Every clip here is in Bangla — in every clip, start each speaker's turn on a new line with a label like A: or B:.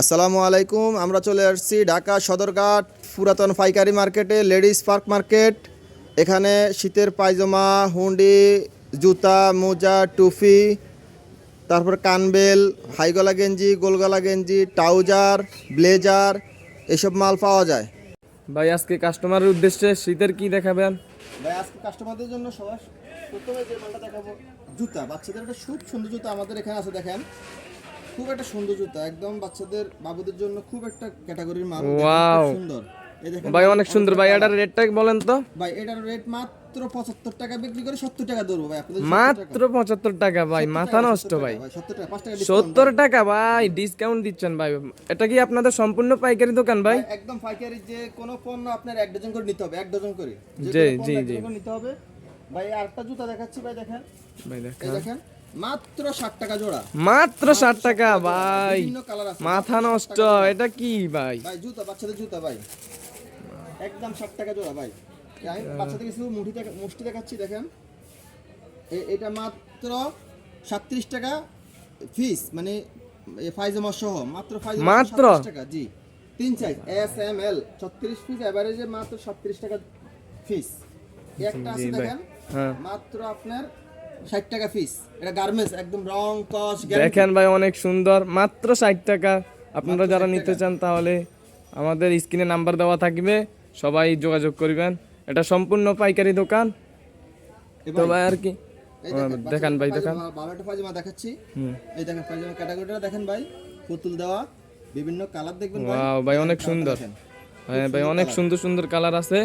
A: আসসালামু আলাইকুম আমরা চলে আসছি ঢাকা সদরঘাট পুরাতন পাইকারি মার্কেটে লেডিস পার্ক মার্কেট। এখানে শীতের পায়জামা হুন্ডি জুতা মোজা টুপি তারপর কানবেল হাইগলা গেঞ্জি গোলগলা গেঞ্জি ট্রাউজার ব্লেজার এসব মাল পাওয়া যায়।
B: ভাই আজকে কাস্টমারের উদ্দেশ্যে শীতের কি দেখাবেন?
A: ভাই আজকে কাস্টমারদের জন্য সবার প্রথমে যে মালটা দেখাবো জুতা। বাচ্চাদের একটা খুব সুন্দর জুতা আমাদের এখানে আছে দেখেন। খুব একটা সুন্দর জুতা একদম বাচ্চাদের বাবুদের জন্য খুব একটা ক্যাটাগরির মাল।
B: Wow.
A: সুন্দর।
B: ভাই অনেক সুন্দর। ভাই এটার রেটটা বলেন তো।
A: ভাই এটার রেট মাত্র পঁচাত্তর টাকা বিক্রি করে সত্তর টাকা ধরবো ভাই আপনাদের
B: মাত্র পঁচাত্তর টাকা ভাই মাথা নষ্ট ভাই।
A: সত্তর টাকা
B: ভাই। ডিসকাউন্ট দিচ্ছেন ভাই। এটা কি আপনাদের সম্পূর্ণ পাইকারি দোকান ভাই?
A: একদম পাইকারি যে কোনো পণ্য আপনার এক ডজন করে নিতে হবে এক ডজন করে।
B: জি, জি, জি।
A: নিতে হবে। ভাই আরেকটা জুতা দেখাচ্ছি ভাই দেখেন।
B: ভাই দেখেন।
A: দেখেন। মাত্র ষাট টাকা জোড়া।
B: মাত্র ষাট টাকা ভাই। মাথা নষ্ট এটা কি ভাই?
A: ভাই জুতা বাচ্চাদের জুতা ভাই। একদম ষাট টাকা জোড়া ভাই। আমি বাচ্চাদের কিছু মুঠি দেখা- মুষ্টি দেখাচ্ছি দেখেন। এটা মাত্র সাতত্রিশ টাকা ফিস মানে ফাইজামা সহ। মাত্র ফাইজামা
B: মাত্র?
A: টাকা জি। তিন সাইজ এস এম এল ছত্রিশ পিস এভারেজে মাত্র সাতত্রিশ টাকা ফিস একটা আছে দেখেন।
B: হ্যাঁ।
A: মাত্র আপনার ষাট টাকা ফিস এটা গার্মেন্টস একদম রং কস
B: দেখেন ভাই অনেক সুন্দর। মাত্র ষাট টাকা। আপনারা যারা নিতে চান তাহলে আমাদের স্ক্রিনে নাম্বার দেওয়া থাকবে। সবাই যোগাযোগ করবেন। এটা সম্পূর্ণ পাইকারি দোকান। তো ভাই আর কি?
A: দেখেন,
B: ভাই দেখান।
A: একটা পায়জামা দেখাচ্ছি। এই দেখেন পায়জামা ক্যাটাগরিটা দেখেন ভাই। পুতুল দেওয়া বিভিন্ন কালার দেখবেন ভাই।
B: ভাই অনেক সুন্দর। হ্যাঁ ভাই অনেক সুন্দর সুন্দর কালার আছে।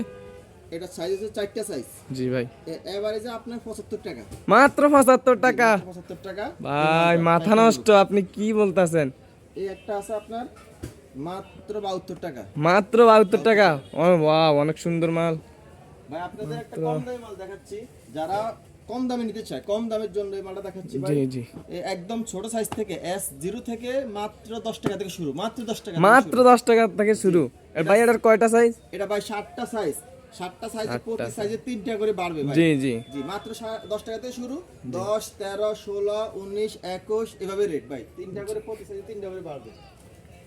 A: এটা সাইজ হচ্ছে চারটা সাইজ
B: জি ভাই।
A: এভারেজে আপনার পঁচাত্তর টাকা।
B: মাত্র পঁচাত্তর টাকা?
A: পঁচাত্তর টাকা।
B: ভাই মাথা নষ্ট আপনি কি বলতেছেন?
A: এই একটা আছে আপনার মাত্র বাহাত্তর টাকা।
B: মাত্র বাহাত্তর টাকা? ও ওয়াও অনেক সুন্দর মাল।
A: ভাই আপনাদের একটা কম দামি মাল দেখাচ্ছি। যারা কম দামে নিতে চায় কম দামের জন্য এই মালটা দেখাচ্ছি ভাই।
B: জি জি।
A: একদম ছোট সাইজ থেকে এস জিরো থেকে মাত্র দশ টাকা থেকে শুরু মাত্র দশ টাকা
B: মাত্র দশ টাকা থেকে শুরু। ভাই এটার কয়টা সাইজ
A: এটা ভাই ষাটটা সাইজ ষাটটা সাইজ প্রতি সাইজে তিনটা করে বাড়বে ভাই।
B: জি জি।
A: জি মাত্র সা- দশ টাকা থেকে শুরু। দশ তেরো ষোলো উনিশ একুশ এভাবে রেট ভাই। তিনটা করে প্রতি সাইজে তিনটা করে বাড়বে।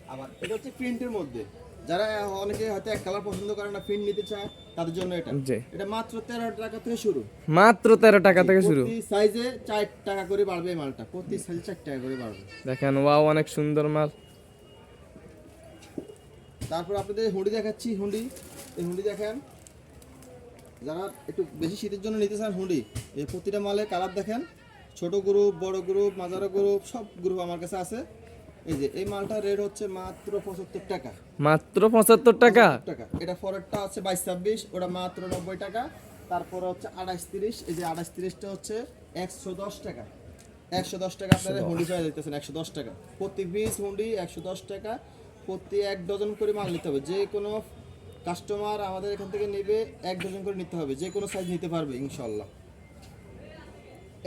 A: আবার এটা হচ্ছে প্রিন্টের মধ্যে। যারা অনেকে হয়তো এক কালার পছন্দ করে না প্রিন্ট নিতে চায় তাদের জন্য এটা। এটা মাত্র তেরো টাকা থেকে শুরু।
B: মাত্র তেরো টাকা থেকে শুরু।
A: প্রতি সাইজে চার টাকা করে বাড়বে এই মালটা। প্রতি সাইজে চার টাকা করে বাড়বে।
B: দেখেন ওয়াও অনেক সুন্দর মাল।
A: তারপর আপনাদের হুন্ডি দেখাচ্ছি হুন্ডি। এই হুন্ডি দেখেন। যারা একটু বেশি শীতের জন্য নিতে চান হুন্ডি এই প্রতিটা মালে কালার দেখেন। ছোট গ্রুপ বড় গ্রুপ মাঝারো গ্রুপ সব গ্রুপ আমার কাছে আছে। এই যে এই মালটার রেট হচ্ছে মাত্র পঁচাত্তর টাকা।
B: মাত্র পঁচাত্তর টাকা?
A: টাকা। এটা ফরেরটা হচ্ছে বাইশ ছাব্বিশ ওটা মাত্র নব্বই টাকা। তারপরে হচ্ছে আঠাশ তিরিশ এই যে আঠাশ তিরিশটা হচ্ছে একশো দশ টাকা। একশো দশ টাকা আপনারা হুন্ডি পাওয়া দিতেছেন একশো দশ টাকা। প্রতি পিস হুন্ডি একশো দশ টাকা প্রতি এক ডজন করে মাল নিতে হবে। যে কোনো কাস্টমার আমাদের এখান থেকে নেবে এক ডজন করে নিতে হবে যে কোনো সাইজ নিতে পারবে ইনশাল্লাহ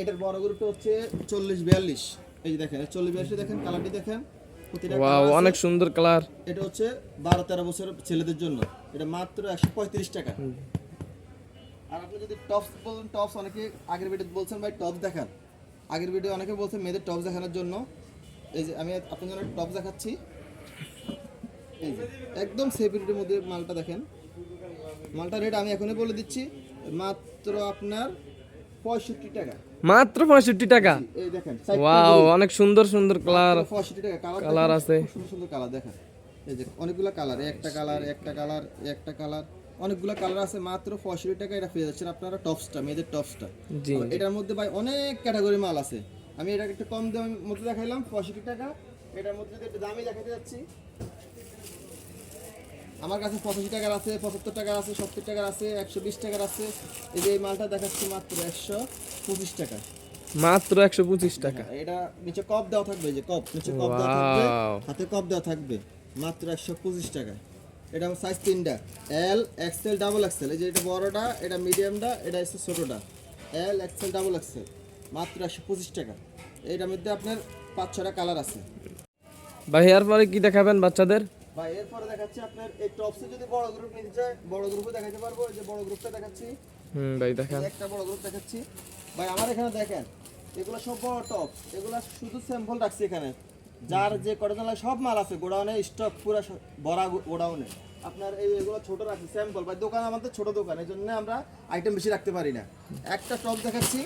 A: এটার বড় গ্রুপটা হচ্ছে চল্লিশ বিয়াল্লিশ। এই যে দেখেন চল্লিশ বিয়াল্লিশ দেখেন কালারটি দেখেন
B: ওয়াও অনেক সুন্দর কালার
A: এটা হচ্ছে বারো তেরো বছর ছেলেদের জন্য। এটা মাত্র একশো পঁয়ত্রিশ টাকা। আর আপনি যদি টপস বলেন টপস অনেকে আগের ভিডিও বলছেন ভাই টপস দেখান। আগের ভিডিও অনেকে বলছেন মেয়েদের টপস দেখানোর জন্য। এই যে আমি আপনার জন্য টপস দেখাচ্ছি। এই যে একদম সেফিটির মধ্যে মালটা দেখেন। মালটা রেট আমি এখনই বলে দিচ্ছি মাত্র আপনার পঁয়ষট্টি টাকা।
B: মাত্র পঁয়ষট্টি টাকা?
A: এই দেখেন
B: ওয়াও অনেক সুন্দর সুন্দর কালার
A: পঁয়ষট্টি টাকা কালার
B: আছে।
A: সুন্দর সুন্দর কালার দেখেন। এই যে অনেকগুলো কালার একটা কালার একটা কালার একটা কালার অনেকগুলো কালার আছে মাত্র পঁয়ষট্টি টাকা এটা পেয়ে যাচ্ছেন আপনারা টপসটা মেয়েদের টপসটা
B: জি।
A: এটার মধ্যে ভাই অনেক ক্যাটাগরি মাল আছে। আমি এটা একটু কম দামের মধ্যে দেখাইলাম পঁয়ষট্টি টাকা। এটার মধ্যে যদি একটু দামি দেখাতে যাচ্ছি আমার কাছে পঁচাশি টাকার আছে পঁচাত্তর টাকার আছে সত্তর টাকার আছে একশো বিশ টাকার আছে। এই যে এই মালটা দেখাচ্ছে মাত্র একশো পঁচিশ টাকা।
B: মাত্র একশো পঁচিশ টাকা।
A: এটা নিচে কপ দেওয়া থাকবে এই যে কপ নিচে কপ দেওয়া থাকবে হাতে কপ দেওয়া থাকবে মাত্র একশো পঁচিশ টাকা। এটা আমার সাইজ তিনটা এল এক্সেল ডাবল এক্সেল এই যে এটা বড়টা এটা মিডিয়ামটা এটা হচ্ছে ছোটোটা। এল এক্সেল ডাবল এক্সেল মাত্র একশো পঁচিশ টাকা। এইটার মধ্যে আপনার পাঁচ ছটা কালার আছে।
B: ভাই এরপরে কি দেখাবেন বাচ্চাদের?
A: ভাই এরপরে দেখাচ্ছি আপনার এই টপসে যদি বড় গ্রুপ নিতে চায় বড় গ্রুপে দেখাতে পারব। এই যে বড় গ্রুপটা দেখাচ্ছি।
B: হুম ভাই দেখান।
A: একটা বড় গ্রুপ দেখাচ্ছি। ভাই আমার এখানে দেখেন এগুলো সব বড় টপ এগুলো শুধু স্যাম্পল রাখছি এখানে। যার যে কটা লাগে সব মাল আছে গোডাউনে স্টক পুরো ভরা গোডাউনে। আপনার এই এগুলো ছোট রাখি স্যাম্পল ভাই দোকান আমাদের ছোট দোকান এই জন্য আমরা আইটেম বেশি রাখতে পারি না। একটা টপ দেখাচ্ছি।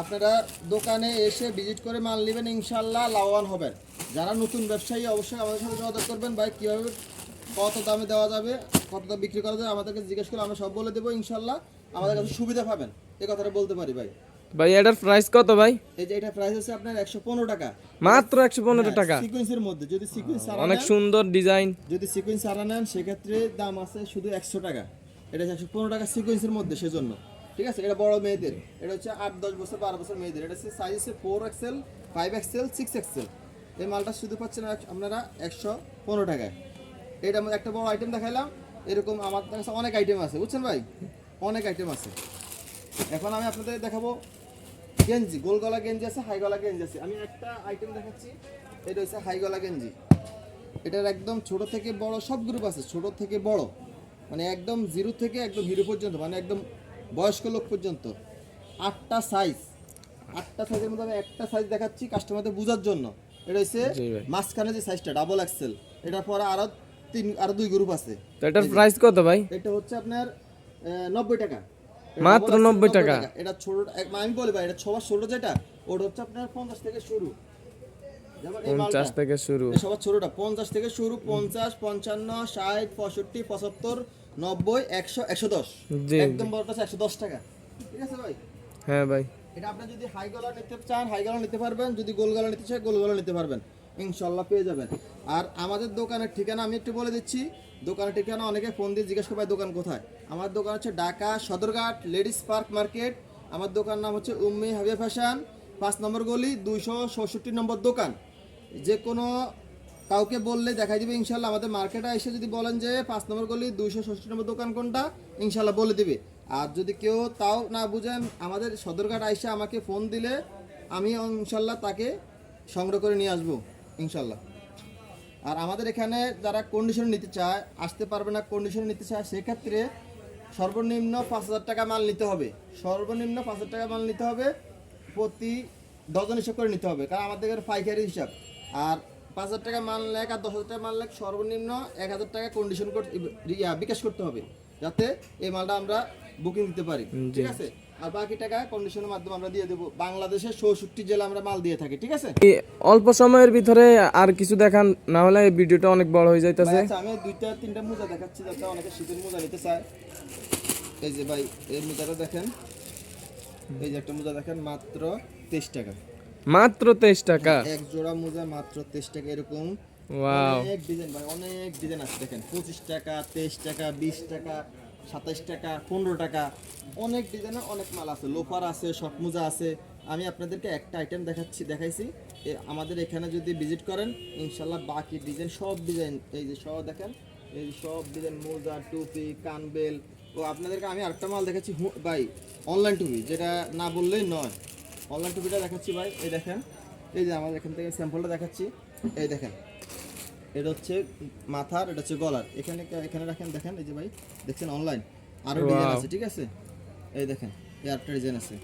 A: আপনারা দোকানে এসে ভিজিট করে মাল নেবেন ইনশাল্লাহ লাভবান হবেন। যারা নতুন ব্যবসায়ী অবশ্যই আমাদের সাথে যোগাযোগ করবেন। ভাই কীভাবে কত দামে দেওয়া যাবে কত দাম বিক্রি করা যাবে আমাদেরকে জিজ্ঞেস করে আমরা সব বলে দেবো ইনশাল্লাহ। আমাদের কাছে সুবিধা পাবেন। এই কথাটা বলতে পারি ভাই।
B: ভাই এটার প্রাইস কত ভাই?
A: এই যে এটা প্রাইস হচ্ছে আপনার একশো পনেরো টাকা।
B: মাত্র একশো পনেরো টাকা।
A: সিকোয়েন্সের মধ্যে যদি সিকোয়েন্স সারা
B: অনেক সুন্দর ডিজাইন
A: যদি সিকোয়েন্স সারা নেন সেক্ষেত্রে দাম আছে শুধু একশো টাকা। এটা একশো পনেরো টাকা সিকোয়েন্সের মধ্যে সেজন্য। ঠিক আছে? এটা বড় মেয়েদের। এটা হচ্ছে আট দশ বছর বারো বছর মেয়েদের। এটা সাইজ আছে four XL five XL six XL এই মালটা শুধু পাচ্ছেন আপনারা একশো পনেরো টাকায়। এটা একটা বড় আইটেম দেখাইলাম। এরকম আমার কাছে অনেক আইটেম আছে, বুঝছেন ভাই? অনেক আইটেম আছে। এখন আমি আপনাদের দেখাবো গেঞ্জি গোল গলা গেঞ্জি আছে হাই গলা গেঞ্জি আছে। আমি একটা আইটেম দেখাচ্ছি, এটা হচ্ছে হাই গলা গেঞ্জি। এটার একদম ছোট থেকে বড় সব গ্রুপ আছে, ছোট থেকে বড়। মানে একদম জিরো থেকে একদম হিরো পর্যন্ত মানে একদম বয়স্ক লোক পর্যন্ত। আটটা সাইজ আটটা সাইজের মধ্যে আমি একটা সাইজ দেখাচ্ছি কাস্টমারদের বোঝার জন্য। এটা হচ্ছে মাঝখানে যে সাইজটা ডাবল এক্সেল এটার পরে আরও তিন আরও দুই গ্রুপ আছে।
B: তো এটার প্রাইস কত ভাই?
A: এটা হচ্ছে আপনার নব্বই টাকা।
B: মাত্র 90 টাকা।
A: এটা ছোট আমি বলি ভাই এটা সবার ছোট যেটা ওটা হচ্ছে আপনার পঞ্চাশ থেকে শুরু। যেমন এই মালটা
B: পঞ্চাশ থেকে শুরু।
A: সবার ছোটটা পঞ্চাশ থেকে শুরু পঞ্চাশ পঞ্চান্ন ষাট পঁয়ষট্টি পঁচাত্তর নব্বই একশো একশো দশ।
B: জি,
A: একদম বড়টা একশো দশ টাকা। ঠিক আছে ভাই?
B: হ্যাঁ ভাই।
A: এটা আপনি যদি হাই গলা নিতে চান হাই গলা নিতে পারবেন। যদি নিতে নিতে পারবেন। ইনশাল্লাহ পেয়ে যাবেন। আর আমাদের দোকানের ঠিকানা আমি একটু বলে দিচ্ছি। দোকানের ঠিকানা অনেকে জিজ্ঞেস দোকান কোথায়? আমার দোকান হচ্ছে Dhaka Sadarghat ladies park market. আমার দোকান নাম হচ্ছে উম্মি হাবিয়া ফ্যাশন পাঁচ নম্বর গলি, দুইশো নম্বর দোকান। যে কোনো কাউকে বললে দেখাই দিবে, ইনশাল্লাহ আমাদের মার্কেটে এসে যদি বলেন যে পাঁচ নম্বর গলি, দুইশো ষষ্ঠী নম্বর দোকান কোনটা, ইনশাল্লাহ বলে দিবে। আর যদি কেউ তাও না বুঝেন, আমাদের সদরঘাট আইসে আমাকে ফোন দিলে আমি ইনশাল্লাহ তাকে সংগ্রহ করে নিয়ে আসব, ইনশাল্লাহ। আর আমাদের এখানে যারা কন্ডিশন নিতে চায়, আসতে পারবে না কন্ডিশন নিতে চায়, সেক্ষেত্রে সর্বনিম্ন পাঁচ হাজার টাকা মাল নিতে হবে। সর্বনিম্ন পাঁচ হাজার টাকা মাল নিতে হবে, প্রতি ডজন হিসাব করে নিতে হবে, কারণ আমাদের পাইকারি হিসাব। আর পাঁচ হাজার টাকা মাল লেখ আর দশ হাজার টাকা মাল লেখ সর্বনিম্ন এক হাজার টাকা কন্ডিশন ইয়া, বিকাশ করতে হবে যাতে এই মালটা আমরা বুকিং দিতে পারি ঠিক আছে? আর বাকি টাকা কন্ডিশনের মাধ্যমে আমরা দিয়ে দেবো। বাংলাদেশের চৌষট্টি জেলা আমরা মাল দিয়ে থাকি ঠিক আছে?
B: অল্প সময়ের ভিতরে আর কিছু দেখান না হলে এই ভিডিওটা অনেক বড় হয়ে যাইতেছে।
A: আচ্ছা আমি দুইটা তিনটা মোজা দেখাচ্ছি যাতে অনেকে শীতের মোজা নিতে চায়। এই যে ভাই এই মোজাটা দেখেন। এই যে একটা মোজা দেখেন মাত্র তেইশ টাকা।
B: মাত্র তেইশ টাকা।
A: এক জোড়া মোজা মাত্র তেইশ টাকা এরকম।
B: ওয়াও।
A: অনেক ডিজাইন ভাই অনেক ডিজাইন আছে দেখেন। পঁচিশ টাকা তেইশ টাকা বিশ টাকা সাতাইশ টাকা পনেরো টাকা। অনেক ডিজাইনের অনেক মাল আছে। লোফার আছে শর্ট মোজা আছে। আমি আপনাদেরকে একটা আইটেম দেখাচ্ছি দেখাইছি। আমাদের এখানে যদি ভিজিট করেন ইনশাল্লাহ বাকি ডিজাইন সব ডিজাইন এই যে সব দেখেন এই যে সব ডিজাইন মোজা টুপি কানবেল ও আপনাদেরকে আমি আরেকটা মাল দেখাচ্ছি ভাই অনলাইন টুপি যেটা না বললেই নয়। অনলাইন টুপিটা দেখাচ্ছি ভাই এই দেখেন এই যে আমাদের এখান থেকে স্যাম্পলটা দেখাচ্ছি এই দেখেন এটা হচ্ছে মাথার এটা হচ্ছে গলার এখানে এখানে রাখেন দেখেন এই যে ভাই দেখছেন অনলাইন আরও ডিজাইন. আছে ঠিক আছে? এই দেখেন এই আরেকটা ডিজাইন আছে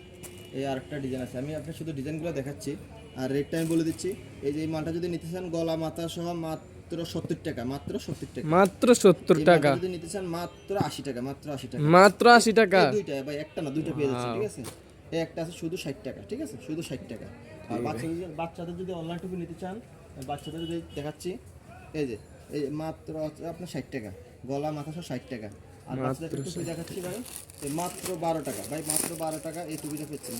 A: এই আরেকটা ডিজাইন আছে আমি আপনার শুধু ডিজাইনগুলো দেখাচ্ছি আর রেটটা আমি বলে দিচ্ছি এই যে মালটা যদি নিতে চান গলা মাথা সহ মাত্র সত্তর টাকা মাত্র সত্তর টাকা।
B: মাত্র সত্তর টাকা।
A: যদি নিতে চান মাত্র আশি টাকা মাত্র আশি টাকা।
B: মাত্র আশি টাকা।
A: দুইটা ভাই একটা না দুইটা পেয়ে যাচ্ছে ঠিক আছে? এই একটা আছে শুধু ষাট টাকা ঠিক আছে? শুধু ষাট টাকা। আর বাচ্চাদের বাচ্চাদের যদি অনলাইন টুপি নিতে চান বাচ্চাদের যদি দেখাচ্ছি এই যে এই মাত্র আপনার ষাট টাকা গলা মাথা সব ষাট টাকা। আর বাচ্চাদের টুপি দেখাচ্ছি ভাই মাত্র বারো টাকা ভাই মাত্র বারো টাকা এই টুপিটা পেয়েছেন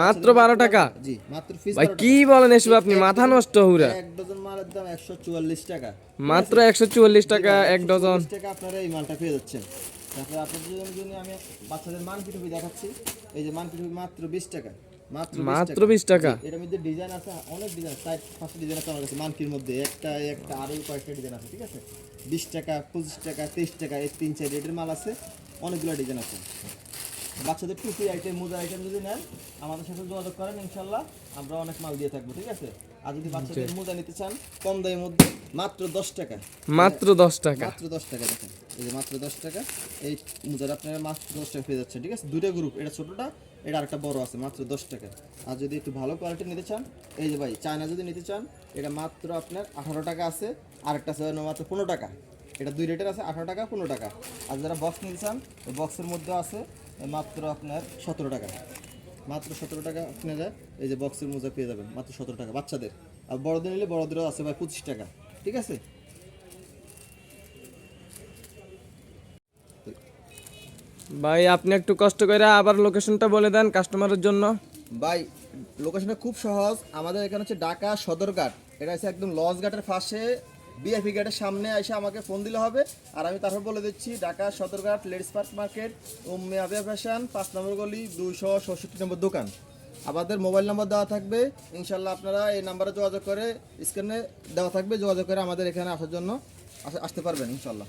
A: মাত্র
B: 12 টাকা?
A: জি মাত্র ফিস
B: ভাই কি বলেন এসব আপনি? মাথা নষ্ট হুরা।
A: এক ডজন মালের দাম একশো চুয়াল্লিশ টাকা।
B: মাত্র একশো চুয়াল্লিশ টাকা এক ডজন
A: 140 টাকা আপনারা এই মালটা পেয়ে যাচ্ছেন। তারপরে আপনাদের জন্য আমি বাচ্চাদের মানকি টুপি দেখাচ্ছি। এই যে মানকি টুপি মাত্র বিশ টাকা। মাত্র 20 টাকা।
B: বিশ টাকা।
A: এটার মধ্যে ডিজাইন আছে অনেক ডিজাইন চার পাঁচটা ডিজাইন আছে আমার কাছে মানকির মধ্যে। একটা একটা আরও কয়েকটা ডিজাইন আছে ঠিক আছে? বিশ টাকা পঁচিশ টাকা তেইশ টাকা এই তিন চার রেটের মাল আছে। অনেকগুলো ডিজাইন আছে। বাচ্চাদের টুপি আইটেম মোজা আইটেম যদি নেন আমাদের সাথে যোগাযোগ করেন ইনশাল্লাহ আমরা অনেক মাল দিয়ে থাকব ঠিক আছে? আর যদি বাচ্চাদের মোজা নিতে চান কম দামের মধ্যে মাত্র দশ টাকা।
B: মাত্র দশ টাকা।
A: মাত্র দশ টাকা দেখেন। এই যে মাত্র দশ টাকা। এই মোজার আপনারা মাত্র দশ টাকা পেয়ে যাচ্ছেন ঠিক আছে? দুটো গ্রুপ এটা ছোটোটা, এটা আরেকটা বড় আছে, মাত্র দশ টাকা। আর যদি একটু ভালো কোয়ালিটি নিতে চান, এই যে ভাই, চায়না যদি নিতে চান, এটা মাত্র আপনার আঠারো টাকা আছে, আরেকটা আছে মাত্র পনেরো টাকা। এটা দুই রেটের আছে, আঠারো টাকা, পনেরো টাকা। আর যারা বক্স নিতে চান বক্সের মধ্যে আছে মাত্র আপনার সতেরো টাকা। মাত্র সতেরো টাকা আপনারা এই যে বক্সের মোজা পেয়ে যাবেন, মাত্র সতেরো টাকা, বাচ্চাদের। আর বড়দের নিলে বড়দেরও আছে ভাই পঁচিশ টাকা, ঠিক আছে?
B: ভাই, আপনি একটু কষ্ট করে আবার লোকেশনটা বলে দেন কাস্টমারের জন্য।
A: ভাই লোকেশনটা খুব সহজ। আমাদের এখানে হচ্ছে ঢাকা সদরঘাট। এটা হচ্ছে একদম লস ঘাটের পাশে। বিএফি গেটের সামনে এসে আমাকে ফোন দিলে হবে। আর আমি তারপর বলে দিচ্ছি, Dhaka Sadarghat ladies park market Umme Abiya fashion পাঁচ নম্বর গলি, দুইশো ষষ্ঠি নম্বর দোকান। আমাদের মোবাইল নাম্বার দেওয়া থাকবে। ইনশাল্লাহ আপনারা এই নাম্বারে যোগাযোগ করে স্ক্রিনে দেওয়া থাকবে, যোগাযোগ করে আমাদের এখানে আসার জন্য আসতে পারবেন ইনশাল্লাহ